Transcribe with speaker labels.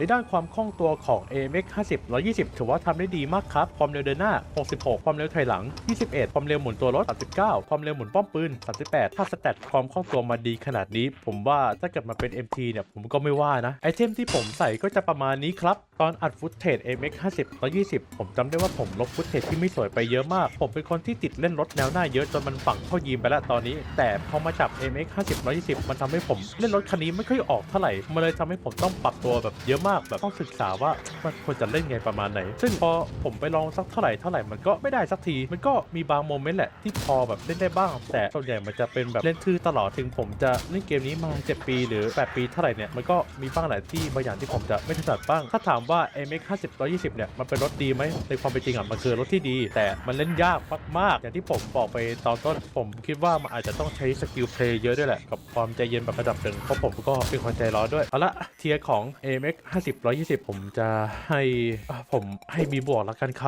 Speaker 1: ในด้านความคล่องตัวของ AMX 50 120 ถือว่าทำได้ดีมากครับ ความเร็วเดินหน้า 66 ความเร็วถอยหลัง 21 ความเร็วหมุนตัวรถ 39 ความเร็วหมุนป้อมปืน 38 ถ้าสแตทความคล่องตัวมาดีขนาดนี้ ผมว่าถ้าเกิดมาเป็น MT เนี่ย ผมก็ไม่ว่านะ ไอเทมที่ผมใส่ก็จะประมาณนี้ครับ ตอนอัดฟุตเทจ AMX 50 120 ผมจำได้ว่าผมลบฟุตเทจที่ไม่สวยไปเยอะมาก ผมเป็นคนที่ติดเล่นรถแนวหน้าเยอะจนมันฝังเข้ายีมไปแล้วตอนนี้ แต่พอมาจับ AMX 50 120 มันทำให้ผมเล่นรถคันนี้ไม่ค่อยออกเท่าไหร่มันเลยทำให้ผมต้องปรับตัวแบบเยอะมากแบบต้องศึกษาว่ามันควรจะเล่นไงประมาณไหน ซึ่งพอผมไปลองสักเท่าไหร่เท่าไหร่มันก็ไม่ได้สักที มันก็มีบางโมเมนต์แหละที่พอแบบเล่นได้บ้าง แต่ส่วนใหญ่มันจะเป็นแบบเล่นทื่อตลอดถึงผมจะเล่นเกมนี้มา 7 ปี หรือ 8 ปีเท่าไหร่เนี่ยมันก็มีบ้างแหละที่บางอย่างที่ผมจะไม่ถนัดบ้าง ถ้าถามว่า MX 50 120เนี่ยมันเป็นรถดีไหมในความเป็นจริงอะมันคือรถที่ดี แต่มันเล่นยากมากๆอย่างที่ผมบอกไปตอนต้นผมคิดว่ามันอาจจะต้องใช้สกิลเพลย์เยอะด้วยแหละกับความใจเย็นแบบระดับหนึ่งเพราะผมก็เป็นคนใจร้อนด้วยเอาละเทียร์ของ MX 50 120 ผมจะให้อะผมให้ B บวกแล้วกันครับ